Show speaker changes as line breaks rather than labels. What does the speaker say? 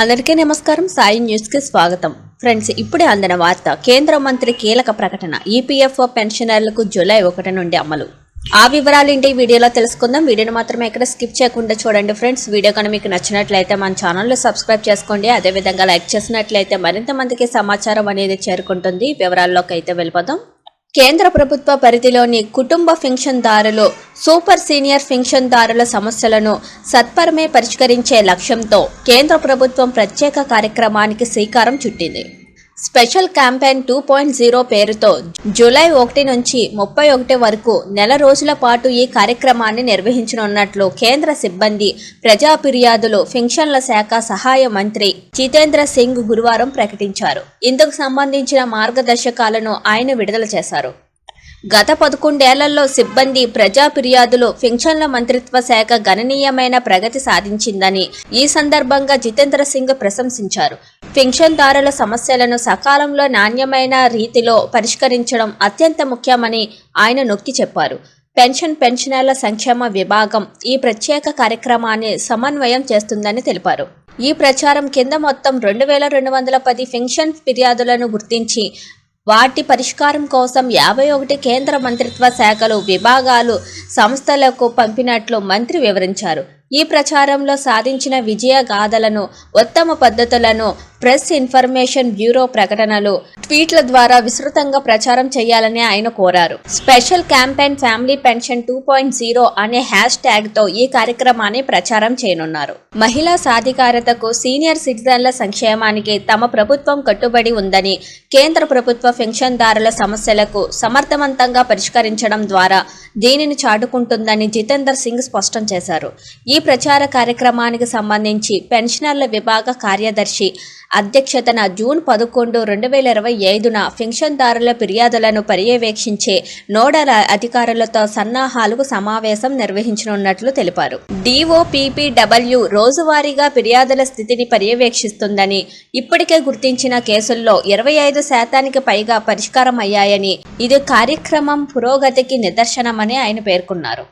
అందరికీ నమస్కారం. సాయి న్యూస్కి స్వాగతం. ఫ్రెండ్స్ ఇప్పుడే అందిన వార్త కేంద్ర మంత్రి కీలక ప్రకటన ఈపీఎఫ్ఓ పెన్షనర్లకు జూలై ఒకటి నుండి అమలు. ఆ వివరాలు ఏంటి వీడియోలో తెలుసుకుందాం. వీడియోని మాత్రమే ఎక్కడ స్కిప్ చేయకుండా చూడండి ఫ్రెండ్స్. వీడియో కనుక మీకు నచ్చినట్లయితే మన ఛానల్లో సబ్స్క్రైబ్ చేసుకోండి. అదేవిధంగా లైక్ చేసినట్లయితే మరింత మందికి సమాచారం అనేది చేరుకుంటుంది. వివరాల్లోకి అయితే వెళ్ళిపోదాం. కేంద్ర ప్రభుత్వ పరిధిలోని కుటుంబ పింఛన్దారులు సూపర్ సీనియర్ పింఛన్దారుల సమస్యలను సత్వరమే పరిష్కరించే లక్ష్యంతో కేంద్ర ప్రభుత్వం ప్రత్యేక కార్యక్రమానికి శ్రీకారం చుట్టింది. Special campaign two point zero పేరుతో జూలై ఒకటి నుంచి ముప్పై ఒకటి వరకు నెల రోజుల పాటు ఈ కార్యక్రమాన్ని నిర్వహించనున్నట్లు కేంద్ర సిబ్బంది ప్రజా ఫిర్యాదులు ఫింక్షన్ల శాఖ సహాయ మంత్రి జితేంద్ర సింగ్ గురువారం ప్రకటించారు. ఇందుకు సంబంధించిన మార్గదర్శకాలను ఆయన విడుదల చేశారు. గత పదకొండేళ్ళలో సిబ్బంది ప్రజా ఫిర్యాదులు ఫింక్షన్ల మంత్రిత్వ శాఖ గణనీయమైన ప్రగతి సాధించిందని ఈ సందర్భంగా జితేంద్ర సింగ్ ప్రశంసించారు. పెన్షన్దారుల సమస్యలను సకాలంలో నాణ్యమైన రీతిలో పరిష్కరించడం అత్యంత ముఖ్యమని ఆయన నొక్కి చెప్పారు. పెన్షన్ పెన్షనర్ల సంక్షేమ విభాగం ఈ ప్రత్యేక కార్యక్రమాన్ని సమన్వయం చేస్తుందని తెలిపారు. ఈ ప్రచారం కింద మొత్తం రెండు వేల రెండు వందల పది పెన్షన్ ఫిర్యాదులను గుర్తించి వాటి పరిష్కారం కోసం యాభై ఒకటి కేంద్ర మంత్రిత్వ శాఖలు విభాగాలు సంస్థలకు పంపినట్లు మంత్రి వివరించారు. ఈ ప్రచారంలో సాధించిన విజయ గాథలను ఉత్తమ పద్ధతులను ప్రెస్ ఇన్ఫర్మేషన్ బ్యూరో ప్రకటనలు. ట్వీట్ల ద్వారా విస్తృతంగా ప్రచారం చేయాలని ఆయన కోరారు. Special campaign family pension two point zero అనే హ్యాష్ ట్యాగ్తో ఈ కార్యక్రమాన్ని ప్రచారం చేయనున్నారు. మహిళా సాధికారతకు సీనియర్ సిటిజన్ల సంక్షేమానికి తమ ప్రభుత్వం కట్టుబడి ఉందని కేంద్ర ప్రభుత్వ పెన్షన్దారుల సమస్యలకు సమర్థవంతంగా పరిష్కరించడం ద్వారా దీనిని చాటుకుంటుందని జితేందర్ సింగ్ స్పష్టం చేశారు. ఈ ప్రచార కార్యక్రమానికి సంబంధించి పెన్షనర్ల విభాగ కార్యదర్శి అధ్యక్షతన జూన్ పదకొండు రెండు వేల ఇరవై ఐదున పెన్షన్దారుల ఫిర్యాదులను పర్యవేక్షించే నోడల్ అధికారులతో సన్నాహాలకు సమావేశం నిర్వహించనున్నట్లు తెలిపారు. డిఓపిపిడబ్ల్యూ రోజువారీగా ఫిర్యాదుల స్థితిని పర్యవేక్షిస్తుందని ఇప్పటికే గుర్తించిన కేసుల్లో ఇరవై ఐదు శాతానికి పైగా పరిష్కారం అయ్యాయని ఇది కార్యక్రమం పురోగతికి నిదర్శనమని ఆయన పేర్కొన్నారు.